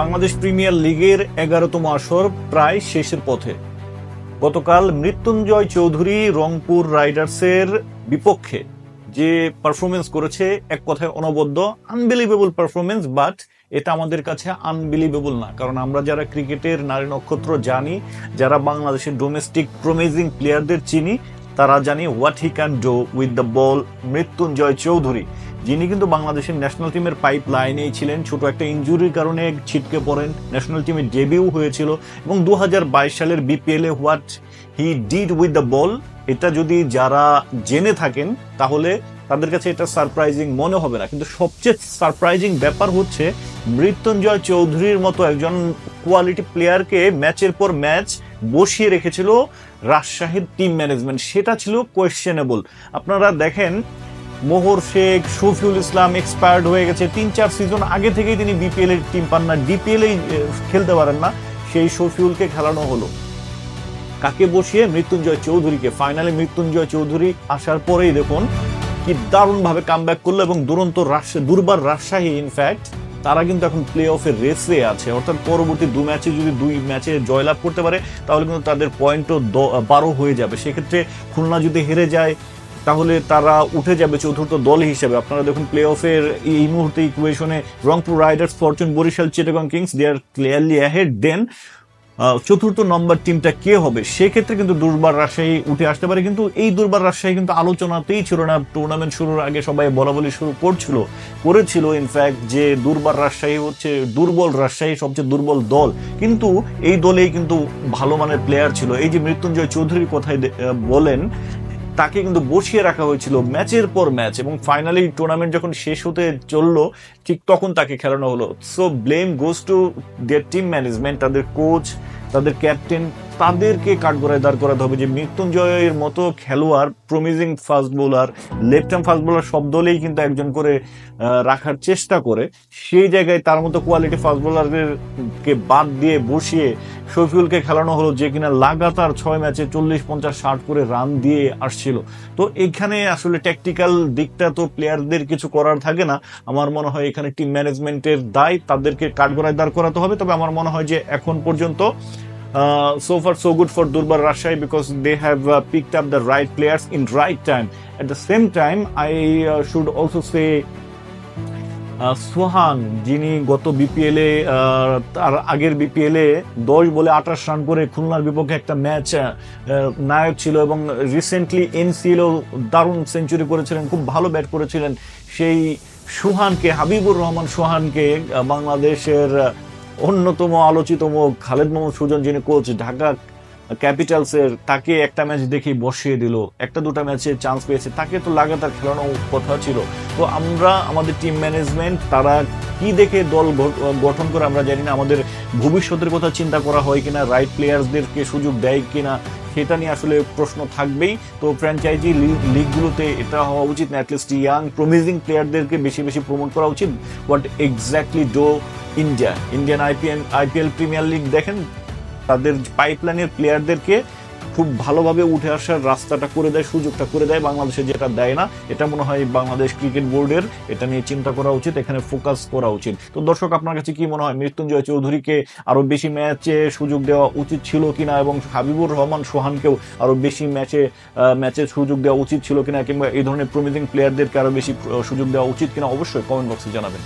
Bangladesh premier লিগের এগারোতম আসর প্রায় শেষের পথে। গতকাল মৃত্যুঞ্জয় চৌধুরী রংপুর রাইডার্সের বিপক্ষে যে পারফরমেন্স করেছে, এক কথায় অনবদ্য আনবিলিভেবল পারফরমেন্স বাট এটা আমাদের কাছে আনবিলিভেবল না। কারণ আমরা যারা ক্রিকেটের নারী নক্ষত্র জানি, যারা বাংলাদেশের ডোমেস্টিক প্রমেজিং প্লেয়ারদের চিনি, তারা জানি what he can do with the ball Mrityunjoy Chowdhury. যিনি কিন্তু বাংলাদেশের ন্যাশনাল টিমের পাইপ লাইনেই ছিলেন। ছোট একটা ইনজুরির কারণে ছিটকে পড়েন। ন্যাশনাল টিমে ডেবিউ হয়েছিল। এবং দু হাজার বাইশ সালের BPL what he did with the ball এটা যদি যারা জেনে থাকেন, তাহলে তাদের কাছে এটা সারপ্রাইজিং মনে হবে না। কিন্তু সবচেয়ে সারপ্রাইজিং ব্যাপার হচ্ছে, মৃত্যুঞ্জয় চৌধুরীর মতো একজন কোয়ালিটি প্লেয়ারকে ম্যাচের পর ম্যাচ বসিয়ে রেখেছিল রাজশাহীর টিম ম্যানেজমেন্ট সেটা ছিল কোয়েশ্চেনেবল আপনারা দেখেন মোহর শেখ, শফিউল ইসলাম এক্সপায়ার্ড হয়ে গেছে। তিন চার সিজন আগে থেকেই তিনি বিপিএল এর টিম পান না। ডিপিএল এই খেলতে পারেন না। সেই শফিউলকে খেলানো হলো। কাকে বসিয়ে? মৃত্যুঞ্জয় চৌধুরীকে। ফাইনালে মৃত্যুঞ্জয় চৌধুরী আসার পরেই দেখুন কি দারুণভাবে কামব্যাক করল এবং দুরন্ত দুর্বার রাজশাহী ইনফ্যাক্ট তারা কিন্তু এখন প্লে অফের রেসে আছে। অর্থাৎ পরবর্তী দু ম্যাচে যদি দুই ম্যাচে জয়লাভ করতে পারে, তাহলে কিন্তু তাদের পয়েন্টও বারো হয়ে যাবে। সেক্ষেত্রে খুলনা যদি হেরে যায় তাহলে তারা উঠে যাবে চতুর্থ দল হিসেবে। আপনারা দেখুন প্লে অফের এই মুহূর্তে ইকুয়েশনে Rangpur Riders Fortune Barishal, Chittagong Kings they are clearly ahead then চতুর্থ নম্বর টিমটা কে হবে? সেক্ষেত্রে কিন্তু দুর্বার রাজশাহী উঠে আসতে পারে। কিন্তু এই দুর্বার রাজশাহী কিন্তু আলোচনাতেই ছিল না। টুর্নামেন্ট শুরুর আগে সবাই বলা বলি শুরু করছিল, করেছিল ইনফ্যাক্ট যে দুর্বার রাজশাহী হচ্ছে দুর্বল রাজশাহী, সবচেয়ে দুর্বল দল। কিন্তু এই দলেই কিন্তু ভালো মানের প্লেয়ার ছিল। এই যে মৃত্যুঞ্জয় চৌধুরীর কথায় বলেন তাকে কিন্তু বসিয়ে রাখা হয়েছিল ম্যাচের পর ম্যাচ এবং ফাইনালি টুর্নামেন্ট যখন শেষ হতে চলল, ঠিক তখন তাকে খেলানো হলো। So blame goes to their team management তাদের কোচ তাদের ক্যাপ্টেন তাদেরকে কাঠগড়ায় দাঁড় করাতে হবে যে মৃত্যুঞ্জয়ের মতো খেলোয়াড় promising fast bowler left hand fast bowler সব দলেই কিন্তু একজন করে রাখার চেষ্টা করে। সেই জায়গায় তার মতো কোয়ালিটি ফাস্ট বোলারদেরকে বাদ দিয়ে বসিয়ে শফিউলকে খেলানো হলো যে কিনা লাগাতার ছয় ম্যাচে চল্লিশ, পঞ্চাশ, ষাট করে রান দিয়ে আসছিল। তো এখানে আসলে ট্যাকটিক্যাল দিকটা তো প্লেয়ারদের কিছু করার থাকে না। আমার মনে হয় এখানে টিম ম্যানেজমেন্টের দায়, তাদেরকে কাঠগড়ায় দাঁড় করাতে হবে। তবে আমার মনে হয় যে এখন পর্যন্ত so far so good for Durbar Rajshahi because they have picked up the right players in right time at the same time I should also say Sohan যিনি গত বিপিএল এ তার আগের বিপিএল দশ বলে আঠাশ রান করে খুলনার বিপক্ষে একটা ম্যাচ নায়ক ছিল এবং রিসেন্টলি এনসিএল দারুণ সেঞ্চুরি করেছিলেন, খুব ভালো ব্যাট করেছিলেন। সেই সুহানকে, হাবিবুর রহমান সোহানকে বাংলাদেশের অন্যতম আলোচিতম খালেদ মোহাম্মদ সুজন, যিনি কোচ ঢাকা ক্যাপিটালসের তাকে একটা ম্যাচ দেখে বসিয়ে দিল। একটা দুটো ম্যাচে চান্স পেয়েছে। তাকে তো লাগাতার খেলানো কথা ছিল। তো আমরা, আমাদের টিম ম্যানেজমেন্ট তারা কি দেখে দল গঠন করে আমরা জানি না। আমাদের ভবিষ্যতের কথা চিন্তা করা হয় কিনা রাইট প্লেয়ার্সদেরকে সুযোগ দেয় কিনা, সেটা নিয়ে আসলে প্রশ্ন থাকবেই। তো ফ্র্যাঞ্চাইজি লিগগুলোতে এটা হওয়া উচিত না। অ্যাটলিস্ট ইয়াং প্রমিজিং প্লেয়ারদেরকে বেশি বেশি প্রমোট করা উচিত। What exactly do India, Indian IPL IPL premier league দেখেন, তাদের পাইপলাইনের প্লেয়ারদেরকে খুব ভালোভাবে উঠে আসার রাস্তাটা করে দেয়, সুযোগটা করে দেয়, বাংলাদেশে যেটা দেয় না, এটা মনে হয় বাংলাদেশ ক্রিকেট বোর্ডের, এটা নিয়ে চিন্তা করা উচিত, এখানে ফোকাস করা উচিত। তো দর্শক, আপনার কাছে কি মনে হয়, মৃত্যুঞ্জয় চৌধুরীকে আরও বেশি ম্যাচে সুযোগ দেওয়া উচিত ছিল কিনা এবং হাবিবুর রহমান সোহানকেও আরও বেশি ম্যাচে ম্যাচে সুযোগ দেওয়া উচিত ছিল কিনা, কিংবা এই ধরনের প্রমিজিং প্লেয়ারদেরকে আরও বেশি সুযোগ দেওয়া উচিত কিনা, অবশ্যই কমেন্ট বক্সে জানাবেন।